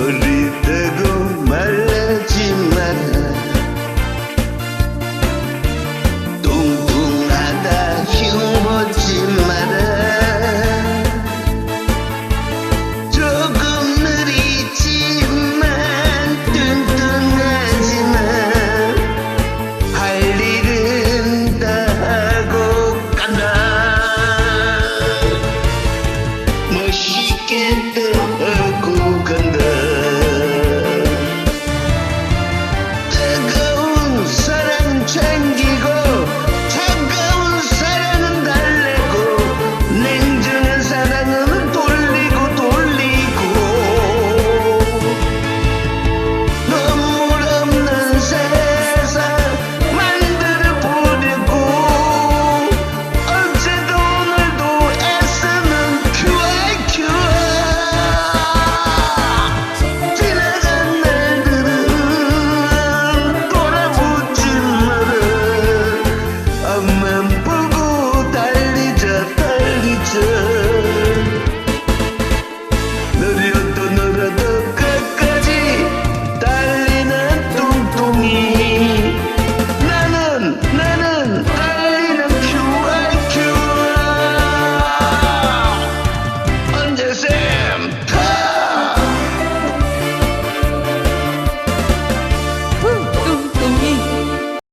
어리다고 말하지 마라 뚱뚱하다 흉보지 마라 조금 느리지만 뚱뚱하지만 할 일은 다 하고 간다. 멋있게 떠 and